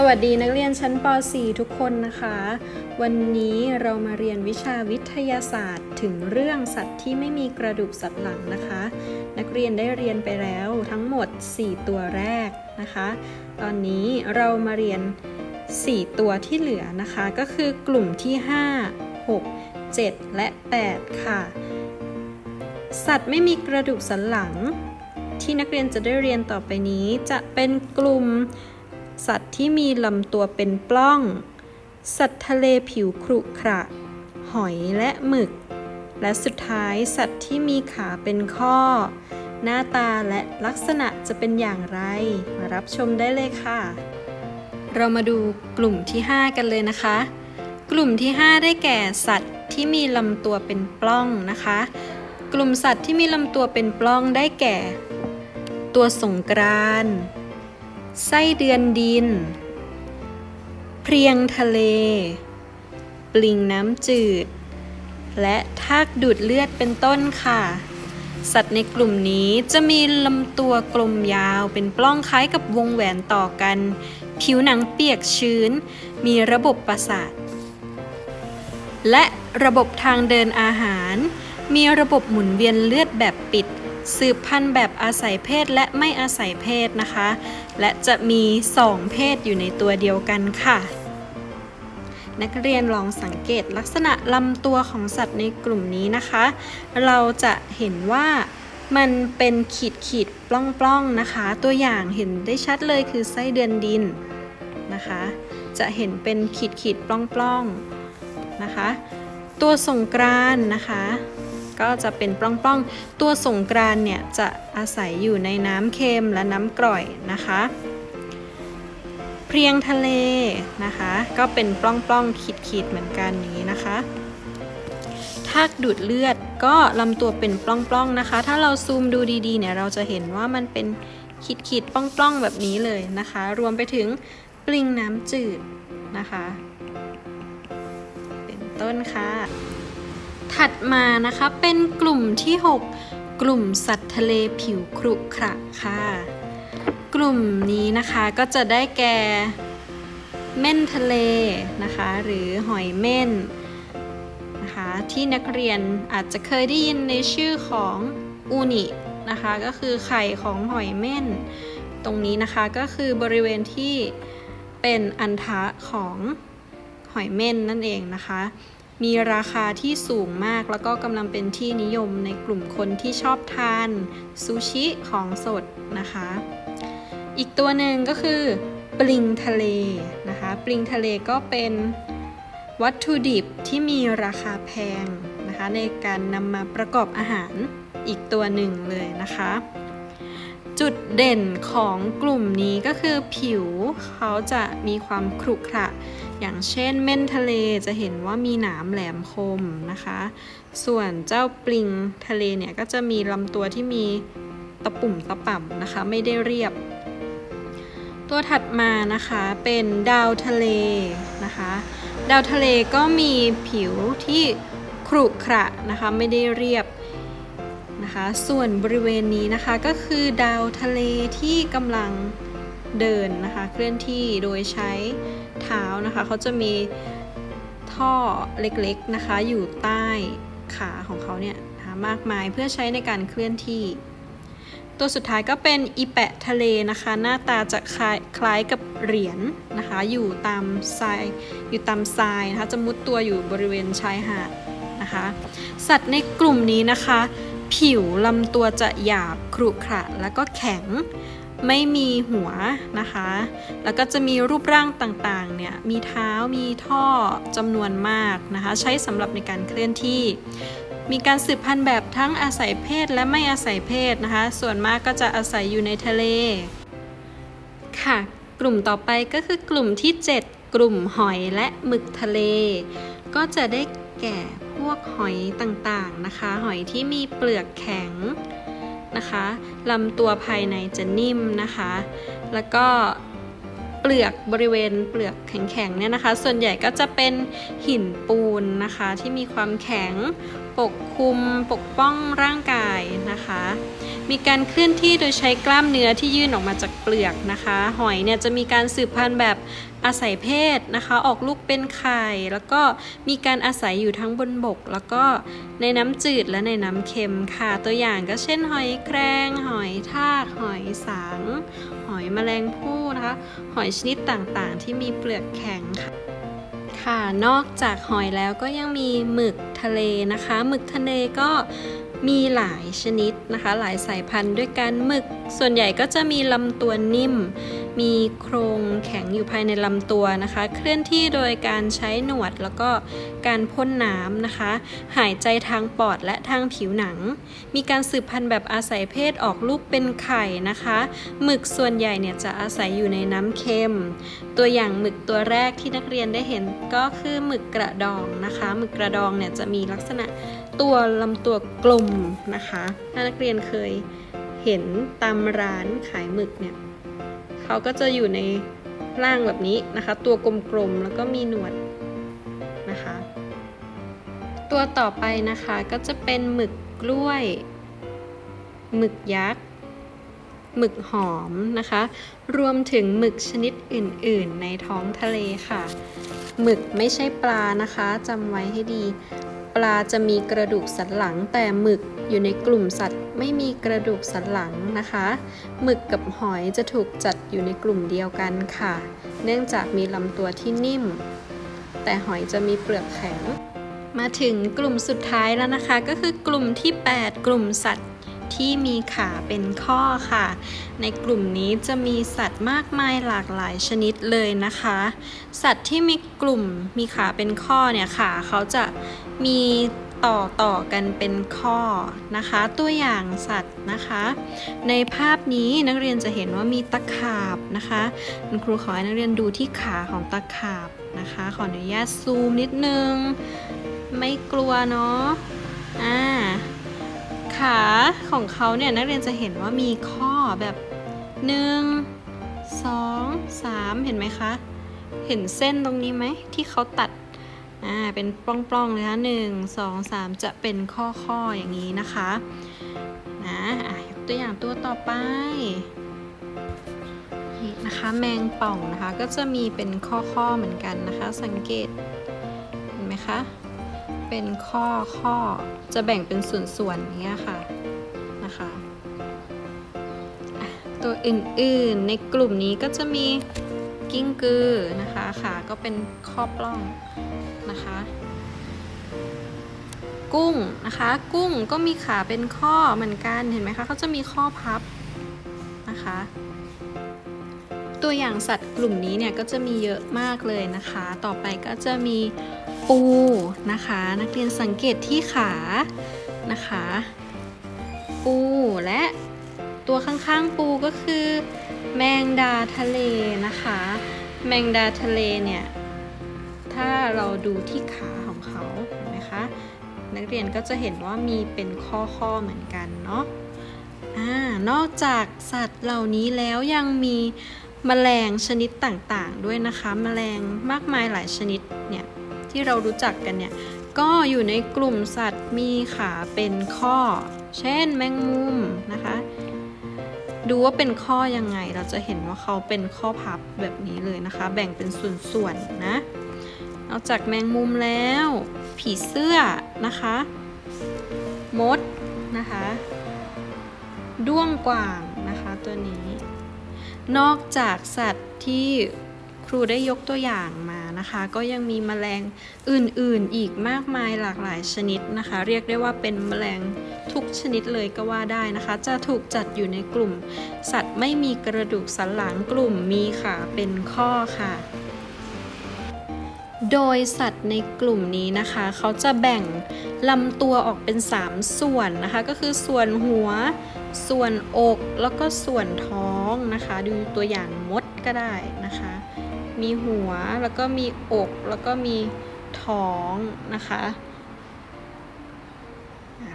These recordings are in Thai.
สวัสดีนักเรียนชั้นป .4 ทุกคนนะคะ วันนี้เรามาเรียนวิชาวิทยาศาสตร์ถึงเรื่องสัตว์ที่ไม่มีกระดูกสันหลังนะคะ นักเรียนได้เรียนไปแล้วทั้งหมด 4 ตัวแรกนะคะ ตอนนี้เรามาเรียน 4 ตัวที่เหลือนะคะ ก็คือกลุ่มที่ 5 6 7 และ 8 ค่ะ สัตว์ไม่มีกระดูกสันหลัง ที่นักเรียนจะได้เรียนต่อไปนี้จะเป็นกลุ่ม สัตว์ที่มีลำตัวเป็นปล้อง สัตว์ทะเลผิวครุขระ หอยและหมึก และสุดท้ายสัตว์ที่มีขาเป็นข้อ หน้าตาและลักษณะจะเป็นอย่างไร มารับชมได้เลยค่ะ เรามาดูกลุ่มที่ 5 กันเลยนะคะ กลุ่มที่ 5 ได้แก่สัตว์ที่มีลำตัวเป็นปล้องนะคะ กลุ่มสัตว์ที่มีลำตัวเป็นปล้องได้แก่ ตัวสงกรานต์ ไส้เดือนดิน เพรียงทะเล ปลิงน้ำจืด และทากดูดเลือดเป็นต้นค่ะ สัตว์ในกลุ่มนี้จะมีลำตัวกลมยาวเป็นปล้องคล้ายกับวงแหวนต่อกัน ผิวหนังเปียกชื้น มีระบบประสาท และระบบทางเดินอาหาร มีระบบหมุนเวียนเลือดแบบปิด สืบพันธุ์แบบอาศัยเพศและไม่อาศัยเพศนะคะ และจะมี 2 เพศอยู่ในตัวเดียวกันค่ะ นักเรียนลองสังเกตลักษณะลำตัวของสัตว์ในกลุ่มนี้นะคะ เราจะเห็นว่ามันเป็นขีดขีดปล้องปล้องนะคะ ตัวอย่างเห็นได้ชัดเลยคือไส้เดือนดินนะคะ จะเห็นเป็นขีดขีดปล้องปล้องนะคะ ตัวสงกรานนะคะ ก็จะเป็นปล้องๆ ตัวสงกรานเนี่ยจะอาศัยอยู่ในน้ำเค็มและน้ำกร่อยนะคะ เพรียงทะเลนะคะ ก็เป็นปล้องๆขีดๆเหมือนกันนี้นะคะทากดูดเลือดก็ลำตัวเป็นปล้องๆนะคะ ถ้าเราซูมดูดีๆเนี่ยเราจะเห็นว่ามันเป็นขีดๆปล้องๆแบบนี้เลยนะคะ รวมไปถึงปลิงน้ำจืดนะคะ เป็นต้นค่ะ ถัดมานะคะเป็นกลุ่มที่ 6 กลุ่มสัตว์ทะเลผิวครุขระค่ะ กลุ่มนี้นะคะก็จะได้แก่เม่นทะเลนะคะ หรือหอยเม่นนะคะที่นักเรียนอาจจะเคยได้ยินในชื่อของอูนินะคะก็คือไข่ของหอยเม่น ตรงนี้นะคะก็คือบริเวณที่เป็นอันทะของหอยเม่นนั่นเองนะคะ มีราคาที่สูงมากแล้วก็กำลังเป็นที่นิยมในกลุ่มคนที่ชอบทานซูชิของสดนะคะ อีกตัวหนึ่งก็คือปลิงทะเลนะคะปลิงทะเลก็เป็นวัตถุดิบที่มีราคาแพงนะคะในการนำมาประกอบอาหารอีกตัวหนึ่งเลยนะคะ จุดเด่นของกลุ่มนี้ก็คือผิวเขาจะมีความขรุขระ อย่างเช่นเม่นทะเลจะเห็นว่ามีหนามแหลมคมนะคะ ส่วนเจ้าปลิงทะเลเนี่ยก็จะมีลำตัวที่มีตะปุ่มตะป่ำนะคะ ไม่ได้เรียบ ตัวถัดมานะคะเป็นดาวทะเลนะคะ ดาวทะเลก็มีผิวที่ขรุขระนะคะไม่ได้เรียบนะคะ ส่วนบริเวณนี้นะคะก็คือดาวทะเลที่กำลัง เดินนะคะ เคลื่อนที่โดยใช้เท้านะคะเขาจะมีท่อเล็กๆนะคะ อยู่ใต้ขาของเขาเนี่ยมากมายเพื่อใช้ในการเคลื่อนที่ ตัวสุดท้ายก็เป็นอีแปะทะเลนะคะ หน้าตาจะคล้ายคล้ายกับเหรียญนะคะ อยู่ตามทรายอยู่ตามทรายนะคะ จะมุดตัวอยู่บริเวณชายหาดนะคะ สัตว์ในกลุ่มนี้นะคะ ผิวลำตัวจะหยาบครุขระแล้วก็แข็ง ไม่มีหัวนะคะ แล้วก็จะมีรูปร่างต่างๆ เนี่ย มีเท้า มีท่อจำนวนมากนะคะ ใช้สำหรับในการเคลื่อนที่ มีการสืบพันธุ์แบบทั้งอาศัยเพศและไม่อาศัยเพศนะคะ ส่วนมากก็จะอาศัยอยู่ในทะเล ค่ะ กลุ่มต่อไปก็คือกลุ่มที่ 7 กลุ่มหอยและหมึกทะเล ก็จะได้แก่พวกหอยต่างๆนะคะ หอยที่มีเปลือกแข็ง นะคะลำตัวภายในจะนิ่มนะคะ แล้วก็เปลือกบริเวณเปลือกแข็งๆเนี่ยนะคะ ส่วนใหญ่ก็จะเป็นหินปูนนะคะที่มีความแข็ง ปกคลุมปกป้องร่างกายนะคะ มีการเคลื่อนที่โดยใช้กล้ามเนื้อที่ยื่นออกมาจากเปลือกนะคะ หอยเนี่ยจะมีการสืบพันธุ์แบบอาศัยเพศนะคะ ออกลูกเป็นไข่ แล้วก็มีการอาศัยอยู่ทั้งบนบก แล้วก็ในน้ำจืดและในน้ำเค็มค่ะ ตัวอย่างก็เช่น หอยแครง หอยทาก หอยสัง หอยแมลงภู่นะคะ หอยชนิดต่างๆ ที่มีเปลือกแข็งค่ะ ค่ะ นอกจากหอยแล้วก็ยังมีหมึกทะเลนะคะ หมึกทะเลก็มีหลายชนิดนะคะ หลายสายพันธุ์ด้วยกันหมึก ส่วนใหญ่ก็จะมีลำตัวนิ่ม มีโครงแข็งอยู่ภายในลำตัวนะคะ เคลื่อนที่โดยการใช้หนวดแล้วก็การพ่นน้ำนะคะ หายใจทางปอดและทางผิวหนัง มีการสืบพันธุ์แบบอาศัยเพศออกลูกเป็นไข่นะคะหมึกส่วนใหญ่เนี่ยจะอาศัยอยู่ในน้ำเค็ม ตัวอย่างหมึกตัวแรกที่นักเรียนได้เห็นก็คือหมึกกระดองนะคะหมึกกระดองเนี่ยจะมีลักษณะตัวลำตัวกลมนะคะ ถ้านักเรียนเคยเห็นตามร้านขายหมึกเนี่ย เขาก็จะอยู่ในร่างแบบนี้นะคะ ตัวกลมๆแล้วก็มีหนวดนะคะ ตัวต่อไปนะคะก็จะเป็นหมึกกล้วย หมึกยักษ์หมึกหอมนะคะ รวมถึงหมึกชนิดอื่น ๆ ในท้องทะเลค่ะ หมึกไม่ใช่ปลานะคะจำไว้ให้ดี ลาจะมีกระดูกสันหลังแต่หมึกอยู่ในกลุ่มสัตว์ไม่มีกระดูกสันหลังนะคะ หมึกกับหอยจะถูกจัดอยู่ในกลุ่มเดียวกันค่ะ เนื่องจากมีลำตัวที่นิ่ม แต่หอยจะมีเปลือกแข็ง มาถึงกลุ่มสุดท้ายแล้วนะคะ ก็คือกลุ่มที่ 8 กลุ่มสัตว์ที่มีขาเป็นข้อค่ะ ในกลุ่มนี้จะมีสัตว์มากมายหลากหลายชนิดเลยนะคะ สัตว์ที่มีกลุ่มมีขาเป็นข้อเนี่ยขาเขาจะ มีต่อต่อกันเป็นข้อนะคะ ตัวอย่างสัตว์นะคะ ในภาพนี้นักเรียนจะเห็นว่ามีตะขาบนะคะคุณครูขอให้นักเรียนดูที่ขาของตะขาบนะคะ ขออนุญาตซูมนิดนึง ไม่กลัวเนาะอ่าขาของเขาเนี่ยนักเรียนจะเห็นว่ามีข้อแบบ1 2 3เห็นไหมคะ เห็นเส้นตรงนี้ไหมที่เขาตัด อ่าเป็นปล้องๆเลยนะหนึ่งสองสามจะเป็นข้อข้อๆอย่างนี้นะคะนะอะยกตัวอย่างตัวต่อไปนี่นะคะแมงป่องนะคะก็จะมีเป็นข้อข้อๆเหมือนกันนะคะ สังเกตเห็นไหมคะเป็นข้อข้อจะแบ่งเป็นส่วนๆอย่างเงี้ยค่ะนะคะตัวอื่นๆในกลุ่มนี้ก็จะมีกิ้งกือนะคะ เป็นข้อปล้องนะคะ กุ้งนะคะ กุ้งก็มีขาเป็นข้อเหมือนกันเห็นไหมคะเขาจะมีข้อพับนะคะ ตัวอย่างสัตว์กลุ่มนี้เนี่ยก็จะมีเยอะมากเลยนะคะ ต่อไปก็จะมีปูนะคะ นักเรียนสังเกตที่ขานะคะ ปูและตัวข้างๆปูก็คือแมงดาทะเลนะคะ แมงดาทะเลเนี่ย ถ้าเราดูที่ขาของเขาเห็นไหมคะ นักเรียนก็จะเห็นว่ามีเป็นข้อๆเหมือนกันเนาะอ่านอกจากสัตว์เหล่านี้แล้วยังมีแมลงชนิดต่างๆ ด้วยนะคะแมลงมากมายหลายชนิดเนี่ยที่เรารู้จักกันเนี่ยก็อยู่ในกลุ่มสัตว์มีขาเป็นข้อ เช่นแมงมุมนะคะ ดูว่าเป็นข้อยังไงเราจะเห็นว่าเขาเป็นข้อพับแบบนี้เลยนะคะ แบ่งเป็นส่วนๆนะนอกจากแมงมุมแล้ว ผีเสื้อนะคะ มดนะคะด้วงกว่างนะคะตัวนี้ นอกจากสัตว์ที่ครูได้ยกตัวอย่างมา นะคะ ก็ยังมีแมลงอื่นๆอีกมากมายหลากหลายชนิดนะคะ เรียกได้ว่าเป็นแมลงทุกชนิดเลยก็ว่าได้นะคะ จะถูกจัดอยู่ในกลุ่ม สัตว์ไม่มีกระดูกสันหลังกลุ่มมีขาเป็นข้อค่ะโดยสัตว์ในกลุ่มนี้นะคะ เขาจะแบ่งลำตัวออกเป็น 3 ส่วนนะคะ ก็คือส่วนหัว ส่วนอกแล้วก็ส่วนท้องนะคะ ดูตัวอย่างมดก็ได้นะคะ มีหัวแล้วก็มีอก แล้วก็มีท้องนะคะ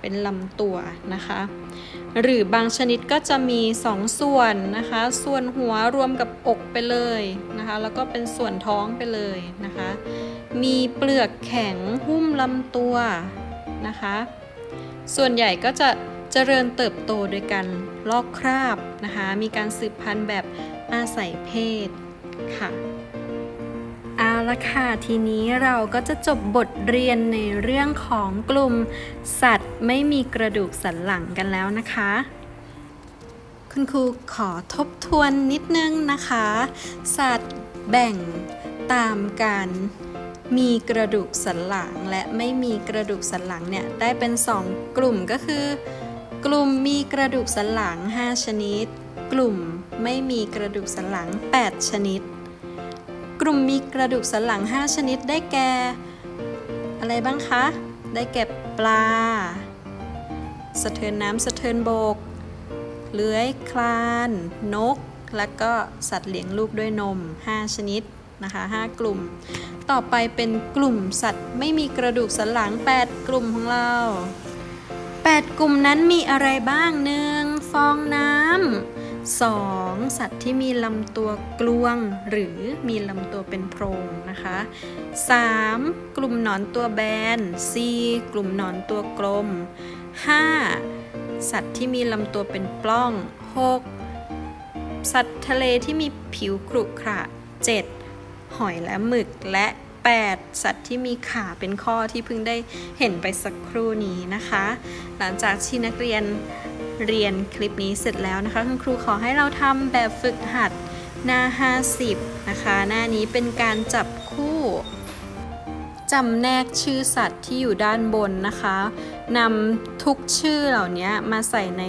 เป็นลำตัวนะคะ หรือบางชนิดก็จะมีสองส่วนนะคะ ส่วนหัวรวมกับอกไปเลยนะคะ แล้วก็เป็นส่วนท้องไปเลยนะคะ มีเปลือกแข็งหุ้มลำตัวนะคะ ส่วนใหญ่ก็จะเจริญเติบโตโดยการลอกคราบนะคะ มีการสืบพันธุ์แบบอาศัยเพศค่ะ เอาละค่ะ ทีนี้เราก็จะจบบทเรียนในเรื่องของกลุ่ม สัตว์ไม่มีกระดูกสันหลังกันแล้วนะคะ คุณครูขอทบทวนนิดนึงนะคะ สัตว์แบ่งตามการมีกระดูกสันหลังและไม่มีกระดูกสันหลังเนี่ย ได้เป็น 2 กลุ่มก็คือ กลุ่มมีกระดูกสันหลัง 5 ชนิด กลุ่มไม่มีกระดูกสันหลัง 8 ชนิด กลุ่มมีกระดูกสันหลัง 5 ชนิดได้แก่ อะไรบ้างคะ ได้แก่ปลา สะเทินน้ำสะเทินบก เลื้อยคลาน นก และก็สัตว์เลี้ยงลูกด้วยนม 5 ชนิดนะคะ 5 กลุ่ม ต่อไปเป็นกลุ่มสัตว์ไม่มีกระดูกสันหลัง 8 กลุ่มของเรา 8 กลุ่มนั้นมีอะไรบ้าง 1. ฟองน้ำ 2. สัตว์ที่มีลำตัวกลวงหรือมีลำตัวเป็นโพรงนะคะ 3. กลุ่มหนอนตัวแบน 4. กลุ่มหนอนตัวกลม 5. สัตว์ที่มีลำตัวเป็นปล้อง 6. สัตว์ทะเลที่มีผิวขรุขระ 7. หอยและหมึกและ 8 สัตว์ที่มีขาเป็นข้อที่เพิ่งได้เห็นไปสักครู่นี้นะคะ หลังจากที่นักเรียน เรียนคลิปนี้เสร็จแล้วนะคะ คุณครูขอให้เราทำแบบฝึกหัดหน้า 50 นะคะ หน้านี้เป็นการจับคู่จำแนกชื่อสัตว์ที่อยู่ด้านบนนะคะนำทุกชื่อเหล่านี้มาใส่ใน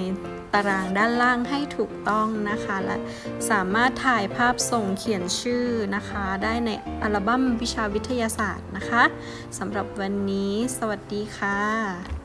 ตารางด้านล่างให้ถูกต้องนะคะ และสามารถถ่ายภาพส่งเขียนชื่อนะคะ ได้ในอัลบั้มวิชาวิทยาศาสตร์นะคะสำหรับวันนี้ สวัสดีค่ะ